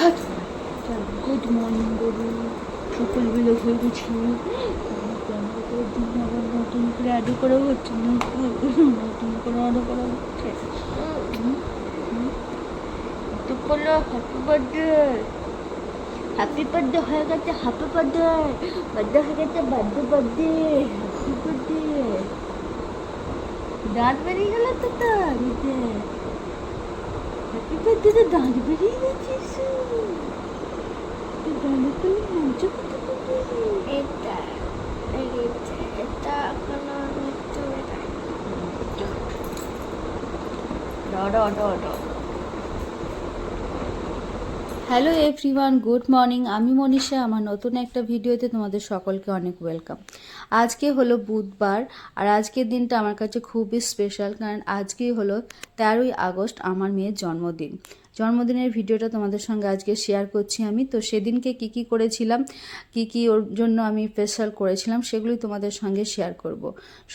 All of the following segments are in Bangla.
গুড মর্নিং বলু সকালবেলা হয়ে গেছি। নতুন করে আডু করা হচ্ছে? নতুন করে আডু করা হচ্ছে? বলল হ্যাপি বার্থডে হ্যাপি বার্থডে হয়ে গেছে হ্যাপি বার্থডে বার্থডে হয়ে গেছে বার্থডে বার্থডে হ্যাপি বার্থডে দাঁত বেরিয়ে গেল তো তার বার্থডে তো দাঁত বেরিয়ে গেছিস তুই গানে তো মঞ্চ করতে পারবি? এটা এটা এটা কোনো মৃত্যু হ্যালো এভরিওয়ান গুড মর্নিং আমি মনীষা আমার নতুন একটা ভিডিওতে তোমাদের সকলকে অনেক ওয়েলকাম আজকে হলো বুধবার, আর আজকের দিনটা আমার কাছে খুবই স্পেশাল কারণ আজকেই হলো তেরোই আগস্ট আমার মেয়ের জন্মদিন। জন্মদিনের ভিডিওটা তোমাদের সঙ্গে আজকে শেয়ার করছি আমি। তো সেদিনকে কি কি করেছিলাম, কি কি ওর জন্য আমি স্পেশাল করেছিলাম, সেগুলোই তোমাদের সঙ্গে শেয়ার করব।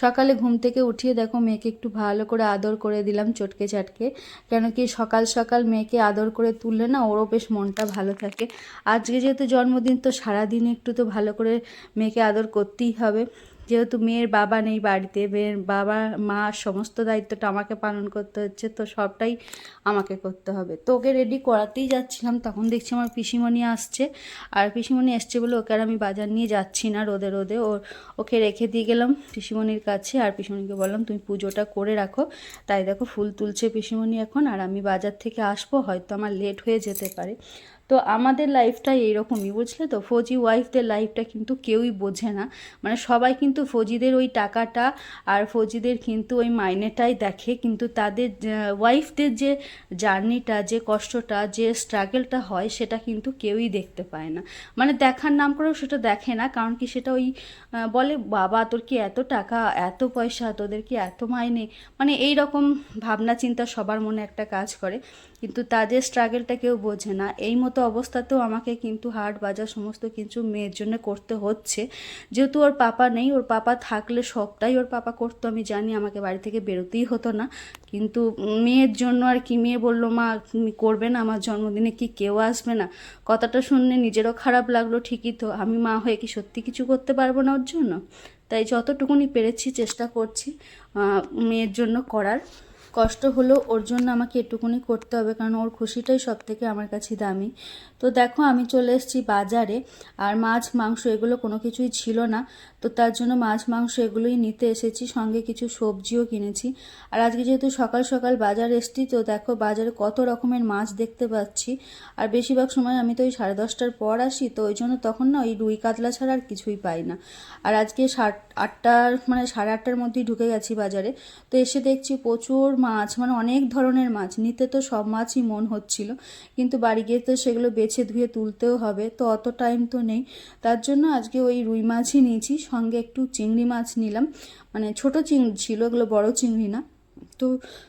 সকালে ঘুম থেকে উঠিয়ে দেখো, মেয়েকে একটু ভালো করে আদর করে দিলাম চটকে চাটকে। কেন কি সকাল সকাল মেয়েকে আদর করে তুললে না ওরও বেশ মনটা ভালো থাকে। আজকে যেহেতু জন্মদিন, তো সারাদিন একটু তো ভালো করে মেয়েকে আদর করতেই হবে। যেহেতু মেয়ের বাবা নেই বাড়িতে, মেয়ের বাবা, মা সমস্ত দায়িত্বটা আমাকে পালন করতে হচ্ছে, তো সবটাই আমাকে করতে হবে। তো ওকে রেডি করাতেই যাচ্ছিলাম, তখন দেখছি আমার পিসিমণি আসছে। আর পিসিমণি এসছে বলে ওকে আর আমি বাজার নিয়ে যাচ্ছি না, রোদে রোদে। ও ওকে রেখে দিয়ে গেলাম পিসিমণির কাছে আর পিসিমণিকে বললাম, তুমি পুজোটা করে রাখো। তাই দেখো ফুল তুলছে পিসিমণি এখন, আর আমি বাজার থেকে আসব, হয়তো আমার লেট হয়ে যেতে পারে। তো আমাদের লাইফটা এইরকমই, বুঝলে তো? ফৌজি ওয়াইফদের লাইফটা কিন্তু কেউই বোঝে না। মানে সবাই কিন্তু ফৌজিদের ওই টাকাটা আর ফৌজিদের কিন্তু ওই মাইনেটাই দেখে। কিন্তু তাদের ওয়াইফদের যে জার্নিটা যে কষ্টটা, যে স্ট্রাগলটা হয়, সেটা কিন্তু কেউই দেখতে পায় না। মানে দেখার নাম করেও সেটা দেখে না, কারণ কি সেটা ওই বলে, বাবা, তোর কি এত টাকা, এত পয়সা, তোদের কি এত মাইনে? মানে এই রকম ভাবনা চিন্তা সবার মনে একটা কাজ করে। কিন্তু তাদের স্ট্রাগলটা কেউ বোঝে না। এই মতো অবস্থাতেও আমাকে কিন্তু হাট বাজার সমস্ত কিছু মেয়ের জন্য করতে হচ্ছে। যেহেতু ওর পাপা নেই, ওর পাপা থাকলে সবটাই ওর পাপা করতো, আমি জানি আমাকে বাড়ি থেকে বেরোতেই হতো না। কিন্তু মেয়ের জন্য আর কি, মেয়ে বলল, মা, তুমি করবে না, আমার জন্মদিনে কি কেউ আসবে না? কথাটা শুনলে নিজেরও খারাপ লাগল, ঠিকই তো, আমি মা হয়ে কি সত্যি কিছু করতে পারব না ওর জন্য? তাই যতটুকুনি পেরেছি, চেষ্টা করছি মেয়ের জন্য করার। কষ্ট হলেও ওর জন্য আমাকে এটুকুনি করতে হবে, কারণ ওর খুশিটাই সব থেকে আমার কাছে দামি। তো দেখো, আমি চলে এসেছি বাজারে, আর মাছ, মাংস এগুলো কোনো কিছুই ছিল না। তো তার জন্য মাছ, মাংস এগুলোই নিতে এসেছি, সঙ্গে কিছু সবজিও কিনেছি। আর আজকে যেহেতু সকাল সকাল বাজার এসছি, তো দেখো বাজারে কত রকমের মাছ দেখতে পাচ্ছি। আর বেশিরভাগ সময় আমি তো ওই সাড়ে দশটার পর আসি, তো ওই জন্য তখন না ওই রুই কাতলা ছাড়া আর কিছুই পাই না। আর আজকে সাত আটটার মানে সাড়ে আটটার মধ্যেই ঢুকে গেছি বাজারে। তো এসে দেখছি প্রচুর মাছ মানে অনেক ধরনের মাছ। নিতে তো সব মাছই মন হচ্ছিল, কিন্তু বাড়ি গিয়ে তো সেগুলো বেছে ধুয়ে তুলতেও হবে, তো অত টাইম তো নেই। তার জন্য আজকে ওই রুই মাছই নিয়েছি, সঙ্গে একটু চিংড়ি মাছ নিলাম। মানে ছোট চিংড়ি ছিল এগুলো বড় চিংড়ি না। তো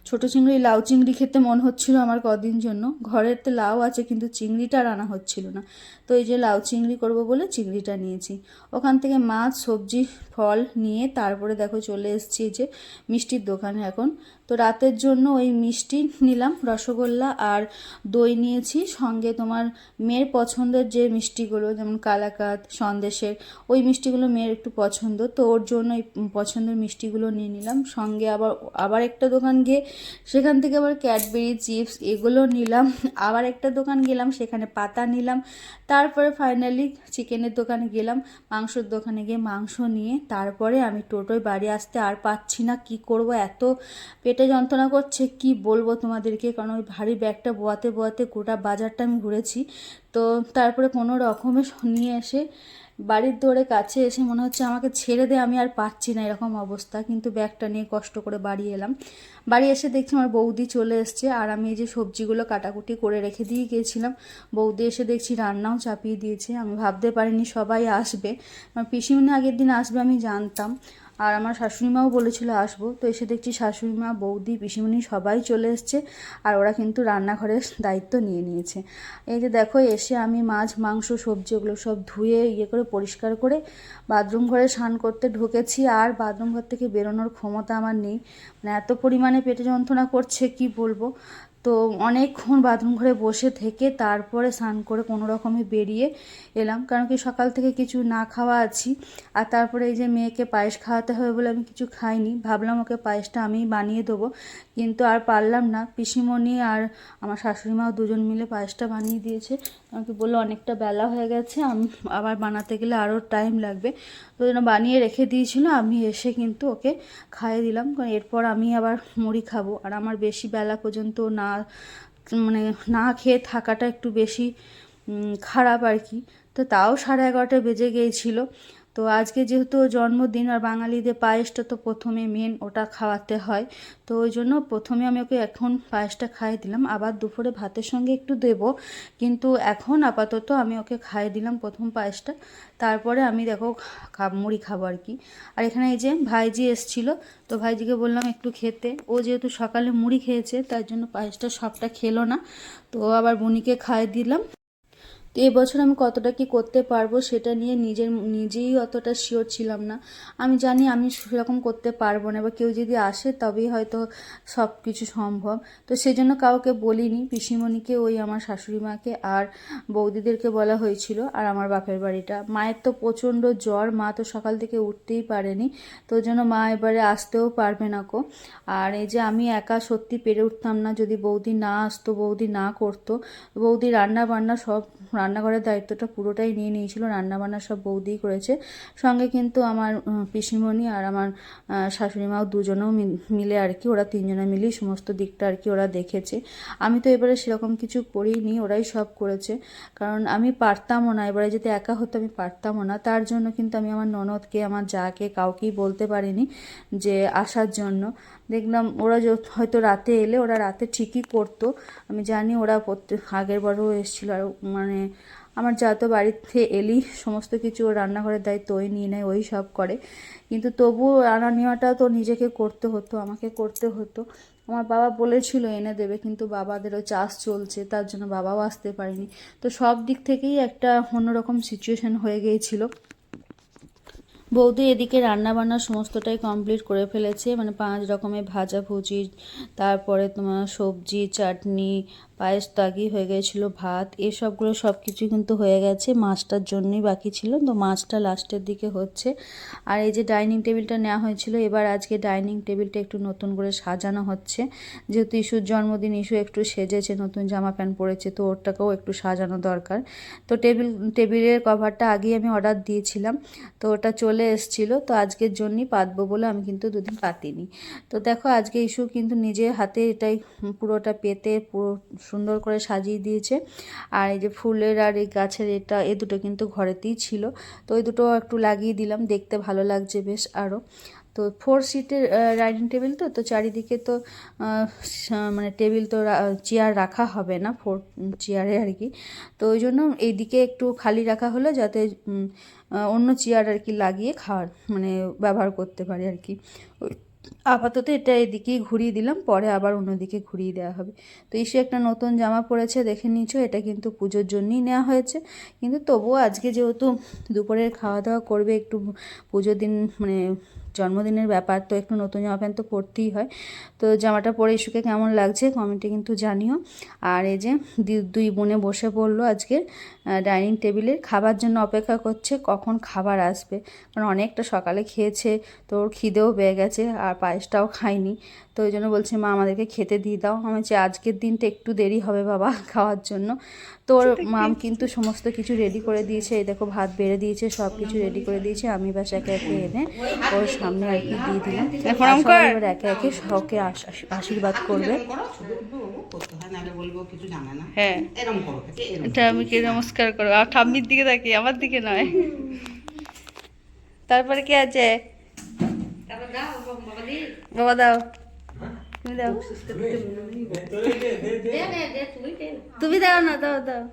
ছোট চিংড়ি, লাউ চিংড়ি খেতে মন হচ্ছিল আমার কদিন জন্য। ঘরের তো লাউ আছে, কিন্তু চিংড়িটা আর আনা হচ্ছিল না। তো এই যে লাউ চিংড়ি করব বলে চিংড়িটা নিয়েছি। ওখান থেকে মাছ, সবজি, ফল নিয়ে তারপরে দেখো চলে এসেছি যে মিষ্টির দোকানে এখন। তো রাতের জন্য ওই মিষ্টি নিলাম, রসগোল্লা আর দই নিয়েছি। সঙ্গে তোমার মেয়ের পছন্দের যে মিষ্টিগুলো, যেমন কালাকাত, সন্দেশের, ওই মিষ্টিগুলো মেয়ের একটু পছন্দ। তো ওর জন্য এই পছন্দের মিষ্টিগুলো নিয়ে নিলাম। সঙ্গে আবার আবার একটা দোকান গিয়ে সেখান থেকে আবার ক্যাডবেরি, চিপস এগুলো নিলাম। আবার একটা দোকান গেলাম, সেখানে পাতা নিলাম। তারপরে ফাইনালি চিকেনের দোকানে গেলাম, মাংসর দোকানে গিয়ে মাংস নিয়ে। তারপরে আমি টোটোয় বাড়ি আসতে আর পাচ্ছি না, কি করব? এত পেটে যন্ত্রণা করছে, কি বলব তোমাদেরকে? কারণ ওই ভারী ব্যাগটা বোয়াতে বোয়াতে গোটা বাজারটা আমি ঘুরেছি। তো তারপরে কোনো রকমে নিয়ে এসে বাড়ির দৌড়ে কাছে এসে মনে হচ্ছে আমাকে ছেড়ে দে, আমি আর পাচ্ছি না এরকম অবস্থা। কিন্তু ব্যাগটা নিয়ে কষ্ট করে বাড়ি এলাম। বাড়ি এসে দেখছি আমার বৌদি চলে এসছে আর আমি এই যে সবজিগুলো কাটাকুটি করে রেখে দিয়ে গিয়েছিলাম। বৌদি এসে দেখছি রান্নাও চাপিয়ে দিয়েছে। আমি ভাবতে পারিনি সবাই আসবে। আমার পিসিমনি আগের দিন আসবে আমি জানতাম। আর আমার শাশুড়িমাও বলেছিল আসব। তো এসে দেখছি শাশুড়িমা, বৌদি, পিসিমণি সবাই চলে এসছে আর ওরা কিন্তু রান্নাঘরের দায়িত্ব নিয়ে নিয়েছে। এই যে দেখো, এসে আমি মাছ, মাংস, সবজি ওগুলো সব ধুয়ে ইয়ে করে পরিষ্কার করে বাথরুম ঘরে স্নান করতে ঢুকেছি আর বাথরুম ঘর থেকে বেরোনোর ক্ষমতা আমার নেই। মানে এত পরিমাণে পেটে যন্ত্রণা করছে, কি বলব? তো অনেকক্ষণ বাথরুম ঘরে বসে থেকে তারপরে স্নান করে কোনো রকমে বেরিয়ে এলাম। কারণ কি সকাল থেকে কিছু না খাওয়া আছি। আর তারপরে এই যে মেয়েকে পায়েস খাওয়াতে হবে বলে আমি কিছু খাইনি। ভাবলাম ওকে পায়েসটা আমিই বানিয়ে দেবো। কিন্তু আর পারলাম না। পিসিমণি আর আমার শাশুড়ি মাও দুজন মিলে পায়েসটা বানিয়ে দিয়েছে। আমাকে বলল, অনেকটা বেলা হয়ে গেছে। আমি, আবার বানাতে গেলে আরও টাইম লাগবে। তো জন্য বানিয়ে রেখে দিয়েছিল, আমি এসে কিন্তু ওকে খাইয়ে দিলাম। কারণ এরপর আমি আবার মুড়ি খাব। আর আমার বেশি বেলা পর্যন্ত না মানে না খেয়ে থাকাটা একটু বেশি খারাপ আর কি। তো তাও সাড়ে এগারোটা বেজে গিয়েছিল। তো আজকে যেহেতু জন্মদিন আর বাঙালিদের পায়েসটা তো প্রথমে মেন ওটা খাওয়াতে হয়, তো ওই জন্য প্রথমে আমি ওকে এখন পায়েসটা খাইয়ে দিলাম। আবার দুপুরে ভাতের সঙ্গে একটু দেব, কিন্তু এখন আপাতত আমি ওকে খাইয়ে দিলাম প্রথম পায়েসটা। তারপরে আমি দেখো মুড়ি খাব আর কি। আর এখানে এই যে ভাইজি এসছিল, তো ভাইজিকে বললাম একটু খেতে। ও যেহেতু সকালে মুড়ি খেয়েছে, তার জন্য পায়েসটা সবটা খেলো না, তো আবার বুনিকে খাইয়ে দিলাম। তো এবছর আমি কতটা কি করতে পারব সেটা নিয়ে নিজের, নিজেই অতটা শিওর ছিলাম না। আমি জানি আমি সেরকম করতে পারব না বা কেউ যদি আসে তবেই হয়তো সব কিছু সম্ভব। তো সেজন্য কাউকে বলিনি, পিসিমণিকে, ওই আমার শাশুড়ি মাকে আর বৌদিদেরকে বলা হয়েছিল আর আমার বাপের বাড়িটা। মায়ের তো প্রচণ্ড জ্বর, মা তো সকাল থেকে উঠতেই পারেনি, তো জন্য মা এবারে আসতেও পারবে না কো। আর এই যে আমি একা সত্যি পেরে উঠতাম না, যদি বৌদি না আসতো, বৌদি না করতো, বৌদি রান্না বান্না সব রান্নাঘরের দায়িত্বটা পুরোটাই নিয়ে নিয়েছিল রান্না বান্না সব বৌদিই করেছে। সঙ্গে কিন্তু আমার পিসিমণি আর আমার শাশুড়ি মাও দুজনেও মিলে আর কি, ওরা তিনজনে মিলেই সমস্ত দিকটা আর কি ওরা দেখেছে। আমি তো এবারে সেরকম কিছু করিনি, ওরাই সব করেছে। কারণ আমি পারতামও না, এবারে যদি একা হতো আমি পারতামও না। তার জন্য কিন্তু আমি আমার ননদকে, আমার যাকে কাউকেই বলতে পারিনি যে আসার জন্য। দেখলাম ওরা যত- হয়তো রাতে এলে ওরা রাতে ঠিকই করতো। আমি জানি ওরা প্রত্যেক আগের বারও এসেছিল আর মানে আমার যা তো বাড়িতে এলেই সমস্ত কিছু ও রান্নাঘরের দায়িত্ব ওই নিয়ে নেয়, ওই সব করে। কিন্তু তবুও রান্না নেওয়াটা তো নিজেকে করতে হতো, আমাকে করতে হতো। আমার বাবা বলেছিল এনে দেবে, কিন্তু বাবাদেরও চাষ চলছে, তার জন্য বাবাও আসতে পারেনি। তো সব দিক থেকেই একটা অন্যরকম সিচুয়েশন হয়ে গিয়েছিল। বৌদি এদিকে রান্নাবান্না সমস্তটাই কমপ্লিট করে ফেলেছে। মানে পাঁচ রকমের ভাজা ভুজি তারপরে তোমার সবজি, চাটনি পায়েস তাগি হয়ে গেছিল ভাত এসবগুলো সব কিছু কিন্তু হয়ে গেছে, মাছটার জন্যই বাকি ছিল। তো মাছটা লাস্টের দিকে হচ্ছে। আর এই যে ডাইনিং টেবিলটা নেওয়া হয়েছিল, এবার আজকে ডাইনিং টেবিলটা একটু নতুন করে সাজানো হচ্ছে। যেহেতু ইস্যুর জন্মদিন, ইস্যু একটু সেজেছে, নতুন জামা প্যান্ট পরেছে, তো ওরটাকেও একটু সাজানো দরকার। তো টেবিল, টেবিলের কভারটা আগেই আমি অর্ডার দিয়েছিলাম, তো ওটা চলে এসেছিল। তো আজকের জন্যই পাতবো বলে আমি কিন্তু দুদিন পাতিনি। তো দেখো, আজকে ইস্যু কিন্তু নিজে হাতে এটাই, পুরোটা পেতে, পুরো সুন্দর করে সাজিয়ে দিয়েছে। আর এই যে ফুলের আর এই গাছের এটা, এ দুটো কিন্তু ঘরেতেই ছিল। তো ওই দুটো একটু লাগিয়ে দিলাম, দেখতে ভালো লাগছে বেশ আরও তো ফোর সিটের ডাইনিং টেবিল তো তো চারিদিকে তো মানে টেবিল তো চেয়ার রাখা হবে না ফোর চেয়ারে আর কি। তো ওই জন্য এইদিকে একটু খালি রাখা হলো যাতে অন্য চেয়ার আর কি লাগিয়ে খাওয়ার মানে ব্যবহার করতে পারে আর কি। আপাতত এটা এদিকেই ঘুরিয়ে দিলাম, পরে আবার অন্যদিকে ঘুরিয়ে দেওয়া হবে। তো এসে একটা নতুন জামা পরেছে, দেখে নিচ্ছ এটা কিন্তু পুজোর জন্যই নেওয়া হয়েছে। কিন্তু তবুও আজকে যেহেতু দুপুরের খাওয়া দাওয়া করবে, একটু পুজোর দিন মানে জন্মদিনের ব্যাপার তো একটু নতুন জামা প্যান্ট তো পরতেই হয়। তো জামাটা পরে ইস্যুকে কেমন লাগছে কমেন্টে কিন্তু জানিও। আর এই যে দুই বোনে বসে পড়ল আজকে ডাইনিং টেবিলে খাবার জন্য অপেক্ষা করছে কখন খাবার আসবে? কারণ অনেকটা সকালে খেয়েছে তো ওর খিদেও পেয়ে গেছে আর পায়েসটাও খায়নি। তো ওই জন্য বলছে মা আমাদেরকে খেতে দিয়ে দাও। আমি বলছি আজকের দিনটা একটু দেরি হবে বাবা খাওয়ার জন্য। তো ওর মাম কিন্তু সমস্ত কিছু রেডি করে দিয়েছে। এই দেখো ভাত বেড়ে দিয়েছে সব কিছু রেডি করে দিয়েছে। আমি বাস একে একে এনে ওর সামনে আর কি দিয়ে দিলাম। এবার একে একে আশ- আশীর্বাদ করবে। হয় নাহলে বলব কিছু জানে না। হ্যাঁ। এরম করো একে এরম এটা আমি কে নমস্কার করব? আর ঠাম্মির দিকে তাকি আমার দিকে নয়। তারপরে কে আছে? বাবা দাও। তুমি দাও। তুমি দাও না দাও দাও।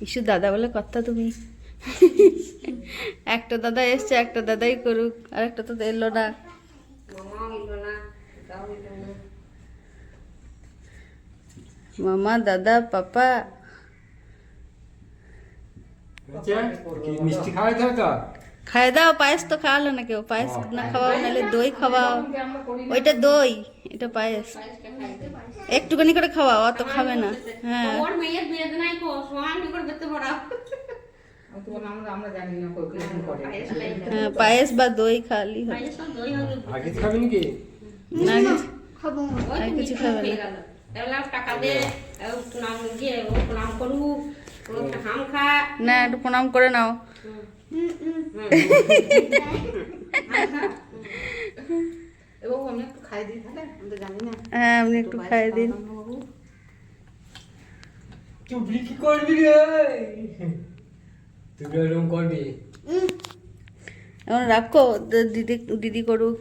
ইসু দাদা বলে কথা তুমি। একটা দাদা এসছে একটা দাদাই করুক আর একটা তো এলো না। মামা দাদা পাপা। মিষ্টি তো? খাই দাও পায়েস তো খাওয়ালো না কেউ পায়েস না খাওয়াও নাহলে দই খাওয়াও। ওইটা দই এটা পায়েস। একটুখানি করে খাওয়াও অত খাবে না। হ্যাঁ। পায়েস বা দই খালি না খাব। কিছু খাবে না। হয়ে একটু প্রণাম করে নাও। এবং আমি একটু খাই দিই তাহলে? আমি তো জানি না। হ্যাঁ আপনি একটু খাই দিন। বাবু তুই কি করবি রে? তুই এরকম করবি? এখন রাখো দিদি দিদি করুক।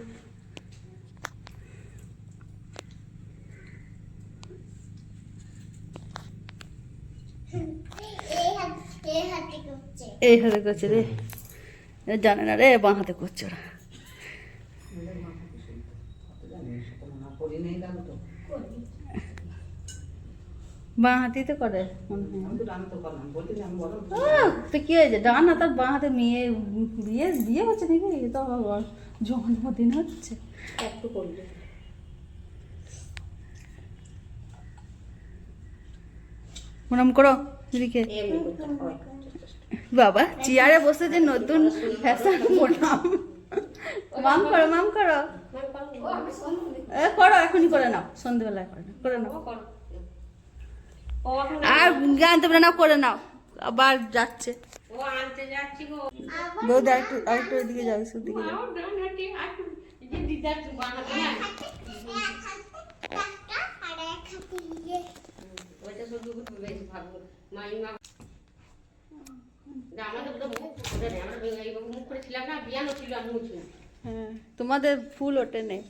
এই হাতে করছে। এই হাতে করছে রে। জানে না রে বাঁ হাতে করছে ওরা করি নেই দাদু তো বাঁ হাতেই তো করে। তো করলাম কি হয়েছে? ডান হাত আর বাঁ হাতে মেয়ে বিয়ে বিয়ে হচ্ছে নাকি? এ তো জন্মদিন হচ্ছে। একটু করবে। করো দিদিকে হয় বাবা চেয়ারে বসে যে নতুন ফ্যাশন প্রণাম মাম করো মাম করো। করো। এখনই করে নাও। সন্ধ্যেবেলায় করে নাও করে নাও। আর গান তোমরা নাও করে নাও আবার যাচ্ছে ও আনতে যাচ্ছি বৌদি আরেকটু আরেকটু এদিকে যাও একটু দিকে যাও আও ডান হাতে আর যে দিদার বানাতে না টাকা আর এক হাতে ইয়ে ওইটা শুধু বেশ ভালো মাইমা আমাদের তো মুখ করে আমরা বেঙ্গালি বাবু মুখ করেছিলাম না বিয়ানো ছিল আর মুখ ছিল হ্যাঁ তোমাদের ফুল ওঠে নেই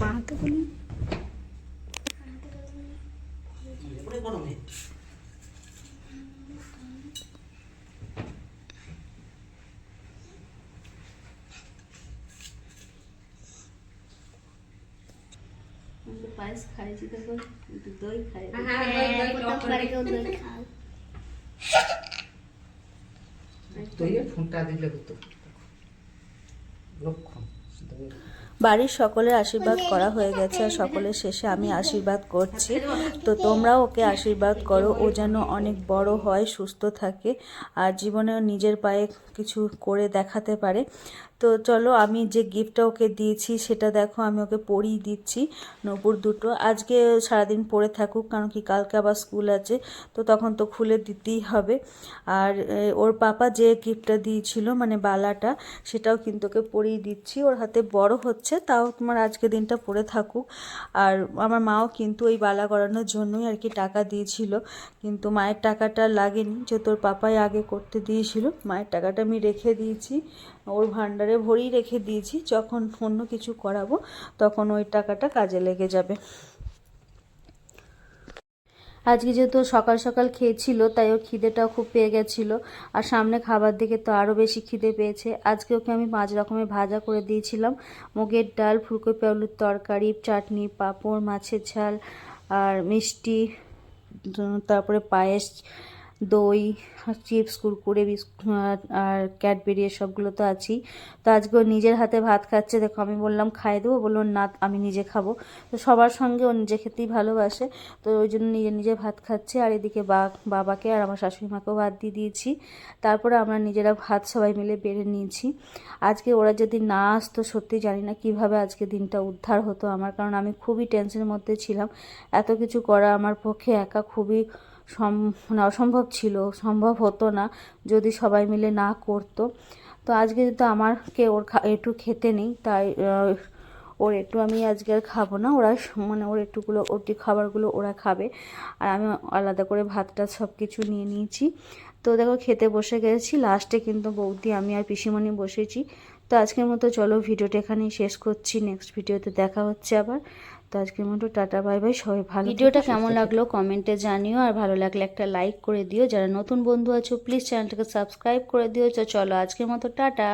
বাঁধতে বলি পুরো গরমে পায়েস খাইছি তখন একটু দই খাই। হ্যাঁ দই দই টক প্রথম বারে কেউ দই খায়। তুই ফোনটা দিলে হতো। লক্ষণ বাড়ির সকলের আশীর্বাদ করা হয়ে গেছে আর সকলের শেষে আমি আশীর্বাদ করছি। তো তোমরাও ওকে আশীর্বাদ করো ও যেন অনেক বড় হয় সুস্থ থাকে আর জীবনে নিজের পায়ে কিছু করে দেখাতে পারে। তো চলো আমি যে গিফটটা ওকে দিয়েছি সেটা দেখো, আমি ওকে পরিয়ে দিচ্ছি নপুর দুটো। আজকে সারাদিন পরে থাকুক, কারণ কি কালকে আবার স্কুল আছে, তো তখন তো খুলে দিতেই হবে। আর ওর পাপা যে গিফটটা দিয়েছিল মানে বালাটা, সেটাও কিন্তু ওকে পরিয়ে দিচ্ছি। ওর হাতে বড় হচ্ছে, তাও তোমার আজকে দিনটা পরে থাকুক। আর আমার মাও কিন্তু ওই বালা করানোর জন্যই আর কি টাকা দিয়েছিল, কিন্তু মায়ের টাকাটা লাগেনি যে তোর পাপাই আগে করতে দিয়েছিল, মায়ের টাকাটা আমি রেখে দিয়েছি। ওর ভাণ্ডারে ভরেই রেখে দিয়েছি। যখন অন্য কিছু করাবো, তখন ওই টাকাটা কাজে লেগে যাবে। আজকে যেহেতু সকাল সকাল খেয়েছিল, তাই ওর খিদেটাও খুব পেয়ে গেছিল। আর সামনে খাবার দিকে তো আরও বেশি খিদে পেয়েছে। আজকে ওকে আমি পাঁচ রকমের ভাজা করে দিয়েছিলাম। মুগের ডাল, ফুলকপি আলুর তরকারি, চাটনি, পাঁপড়, মাছের ঝাল, আর মিষ্টি তারপরে পায়েস দই, চিপস, কুরকুরে বিস্কুট আর ক্যাডবেরি এসবগুলো তো আছেই। তো আজকে ও নিজের হাতে ভাত খাচ্ছে। দেখো আমি বললাম, খাই দেবো? বলল, না, আমি নিজে খাব। তো সবার সঙ্গে ও নিজে খেতেই ভালোবাসে। তো ওই জন্য নিজে নিজে ভাত খাচ্ছে। আর এদিকে বা, বাবাকে আর আমার শাশুড়ি মাকেও ভাত দিয়ে দিয়েছি। তারপরে আমরা নিজেরা ভাত সবাই মিলে বেড়ে নিয়েছি। আজকে ওরা যদি না আসতো, সত্যি জানি না কীভাবে আজকে দিনটা উদ্ধার হতো আমার। কারণ আমি খুবই টেনশনের মধ্যে ছিলাম। এত কিছু করা আমার পক্ষে একা খুবই সম মানে অসম্ভব ছিল, সম্ভব হতো না যদি সবাই মিলে না করতো। তো আজকে যেহেতু আমারকে ওর একটু খেতে নেই, তাই ওর একটু আমি আজকে আর খাব না। ওরা মানে ওর একটুগুলো ওটি খাবারগুলো ওরা খাবে। আর আমি আলাদা করে ভাতটা সব কিছু নিয়ে নিয়েছি। তো দেখো খেতে বসে গেছি লাস্টে কিন্তু বৌদি, আমি আর পিসিমণি বসেছি। তো আজকের মতো চলো ভিডিওটা এখানেই শেষ করছি নেক্সট ভিডিওতে দেখা হচ্ছে আবার। তো আজকের মতো টাটা বাই বাই সবাই ভালো ভিডিওটা কেমন লাগল কমেন্টে জানিও আর ভালো লাগলে একটা লাইক করে দিও। যারা নতুন বন্ধু আছো প্লিজ চ্যানেলটাকে সাবস্ক্রাইব করে দিও। তো চলো আজকের মতো টাটা।